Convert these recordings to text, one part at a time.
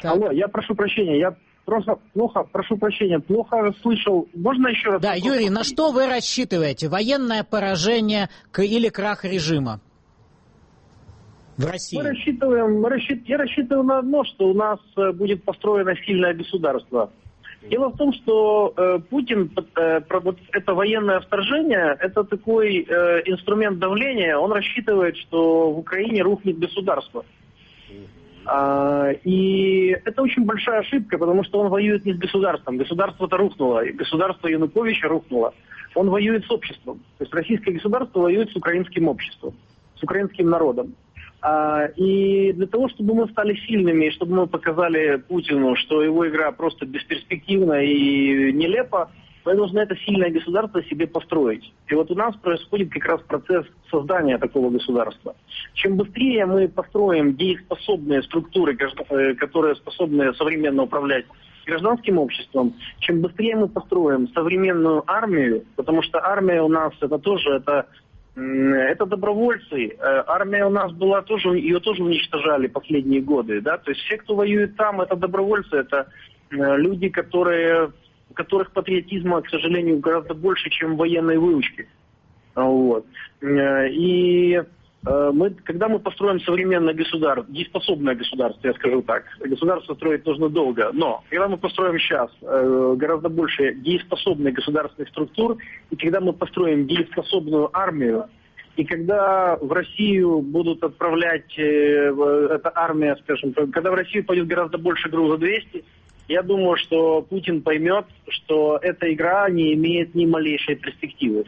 Так. Алло, я прошу прощения, я просто плохо, прошу прощения, плохо слышал. Можно еще раз? Да, Юрий, на что вы рассчитываете? Военное поражение или крах режима? В России. Мы рассчитываем, мы рассчит, я рассчитываю на одно, что у нас э, будет построено сильное государство. Дело в том, что э, Путин, э, вот это военное вторжение, это такой э, инструмент давления, он рассчитывает, что в Украине рухнет государство. А, и это очень большая ошибка, потому что он воюет не с государством. Государство-то рухнуло, и государство Януковича рухнуло. Он воюет с обществом. То есть российское государство воюет с украинским обществом, с украинским народом. А, и для того, чтобы мы стали сильными, и чтобы мы показали Путину, что его игра просто бесперспективна и нелепа, мы должны это сильное государство себе построить. И вот у нас происходит как раз процесс создания такого государства. Чем быстрее мы построим дееспособные структуры, э, которые способны современно управлять гражданским обществом, чем быстрее мы построим современную армию, потому что армия у нас это тоже это это добровольцы. Э, армия у нас была тоже, ее тоже уничтожали последние годы, да, то есть все, кто воюет там, это добровольцы, это э, люди, которые, у которых патриотизма, к сожалению, гораздо больше, чем военной выучки. Вот. Э, и Э, мы, когда мы построим современное государство, дееспособное государство, я скажу так, государство строить нужно долго, но когда мы построим сейчас э, гораздо больше дееспособных государственных структур, и когда мы построим дееспособную армию, и когда в Россию будут отправлять э, эта армия, скажем, когда в Россию пойдет гораздо больше груза 200, я думаю, что Путин поймет, что эта игра не имеет ни малейшей перспективы.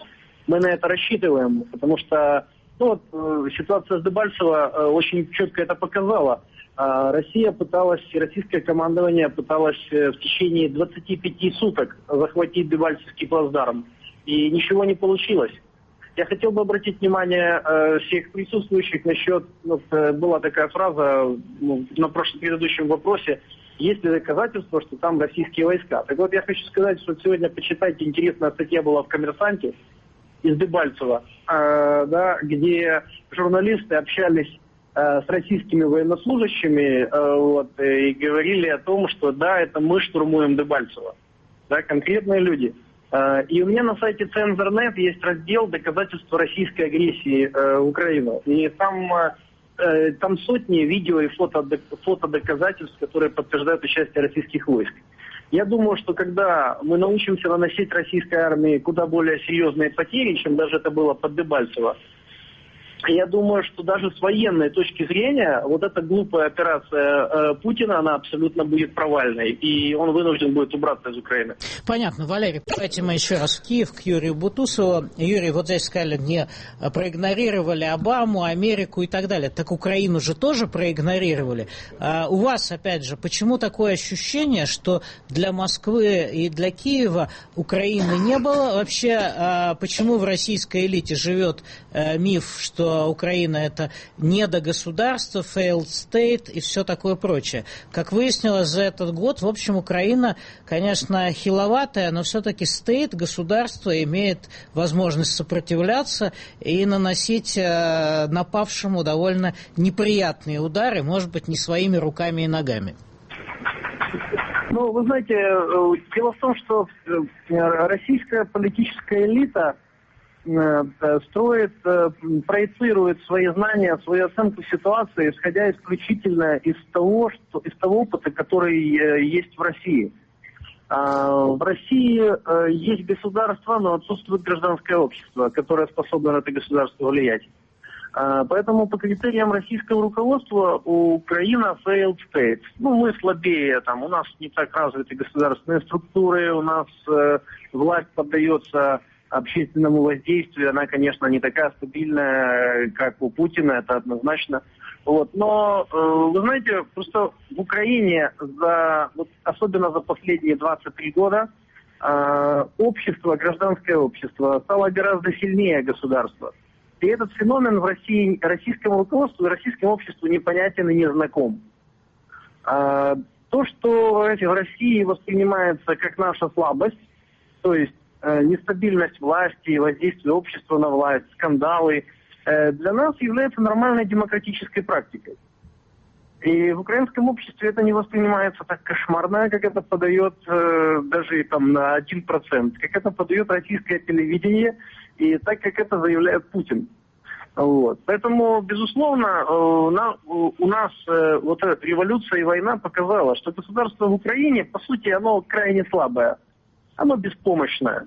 Мы на это рассчитываем, потому что ну вот э, ситуация с Дебальцево э, очень четко это показала. А, Россия пыталась, российское командование пыталось э, в течение 25 суток захватить Дебальцевский плацдарм. И ничего не получилось. Я хотел бы обратить внимание всех присутствующих насчет, вот, э, была такая фраза ну, на прошлом предыдущем вопросе, есть ли доказательства, что там российские войска. Так вот, я хочу сказать, что сегодня почитайте, интересная статья была в «Коммерсанте», из Дебальцева, э, да, где журналисты общались э, с российскими военнослужащими э, вот, и говорили о том, что да, это мы штурмуем Дебальцево. Да, конкретные люди. Э, и у меня на сайте Цензорнет есть раздел «Доказательства российской агрессии в Украину». И там, э, там сотни видео и фото, доказательств, которые подтверждают участие российских войск. Я думаю, что когда мы научимся наносить российской армии куда более серьезные потери, чем даже это было под Дебальцево, я думаю, что даже с военной точки зрения вот эта глупая операция э, Путина, она абсолютно будет провальной, и он вынужден будет убраться из Украины. Понятно, Валерий, давайте мы еще раз в Киев к Юрию Бутусову. Юрий, вот здесь сказали, не проигнорировали Обаму, Америку и так далее. Так Украину же тоже проигнорировали. А у вас, опять же, почему такое ощущение, что для Москвы и для Киева Украины не было? Вообще, а почему в российской элите живет а, миф, что Украина это недогосударство, failed state и все такое прочее. Как выяснилось за этот год, в общем, Украина, конечно, хиловатая, но все-таки state, государство имеет возможность сопротивляться и наносить э, напавшему довольно неприятные удары, может быть, не своими руками и ногами. Ну, вы знаете, э, дело в том, что э, российская политическая элита – строит, э, проецирует свои знания, свою оценку ситуации, исходя исключительно из того, что, из того опыта, который э, есть в России. А, в России есть государство, но отсутствует гражданское общество, которое способно на это государство влиять. А, поэтому по критериям российского руководства Украина failed state. Ну, мы слабее, там, у нас не так развиты государственные структуры, у нас э, власть поддается общественному воздействию, она, конечно, не такая стабильная, как у Путина, это однозначно. Вот. Но, э, вы знаете, просто в Украине, за, вот, особенно за последние 23 года, э, общество, гражданское общество стало гораздо сильнее государства. И этот феномен в России, российскому руководству и российскому обществу непонятен и не знаком. Э, то, что в России воспринимается как наша слабость, то есть нестабильность власти, воздействие общества на власть, скандалы, э, для нас является нормальной демократической практикой. И в украинском обществе это не воспринимается так кошмарно, как это подает э, даже там на 1%, как это подает российское телевидение и так, как это заявляет Путин. Вот. Поэтому, безусловно, э, у нас э, вот эта революция и война показала, что государство в Украине, по сути, оно крайне слабое, оно беспомощное.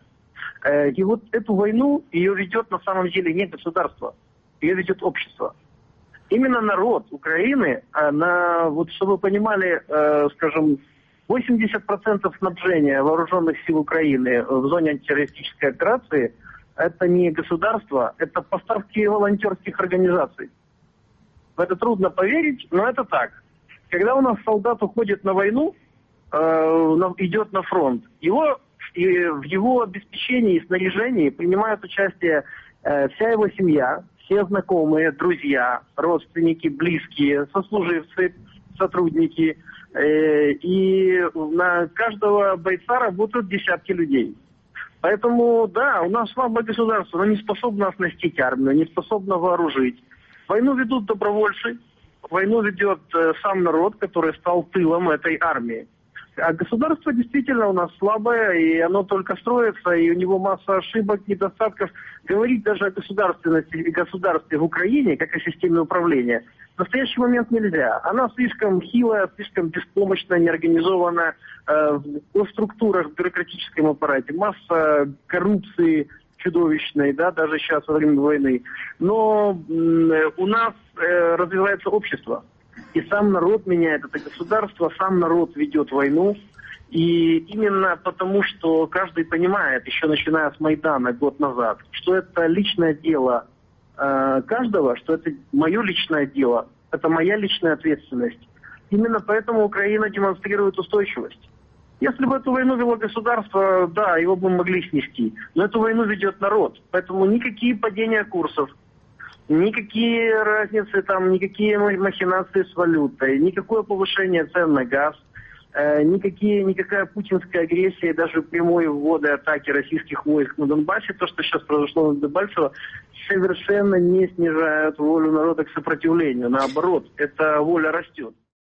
Э, и вот эту войну ее ведет на самом деле не государство, ее ведет общество. Именно народ Украины, на, вот чтобы вы понимали, скажем, 80% снабжения вооруженных сил Украины в зоне антитеррористической операции – это не государство, это поставки волонтерских организаций. В это трудно поверить, но это так. Когда у нас солдат уходит на войну, э, идет на фронт, его, и в его обеспечении и снаряжении принимают участие э, вся его семья, все знакомые, друзья, родственники, близкие, сослуживцы, сотрудники. Э, и на каждого бойца работают десятки людей. Поэтому, да, у нас слабое государство, оно не способно оснастить армию, не способно вооружить. Войну ведут добровольцы, войну ведет э, сам народ, который стал тылом этой армии. А государство действительно у нас слабое, и оно только строится, и у него масса ошибок, недостатков. Говорить даже о государственности и государстве в Украине, как о системе управления, в настоящий момент нельзя. Она слишком хилая, слишком беспомощная, неорганизованная э, в структурах, в бюрократическом аппарате. Масса коррупции чудовищной, да, даже сейчас во время войны. Но э, у нас э, развивается общество. И сам народ меняет это государство, сам народ ведет войну. И именно потому, что каждый понимает, еще начиная с Майдана год назад, что это личное дело Э, каждого, что это мое личное дело, это моя личная ответственность. Именно поэтому Украина демонстрирует устойчивость. Если бы эту войну вело государство, да, его бы могли снести. Но эту войну ведет народ. Поэтому никакие падения курсов, никакие разницы, там, никакие махинации с валютой, никакое повышение цен на газ – Э, никакие, никакая путинская агрессия, даже прямой вводы атаки российских войск на Донбассе, то, что сейчас произошло на Дебальцево, совершенно не снижает волю народа к сопротивлению. Наоборот, эта воля растет.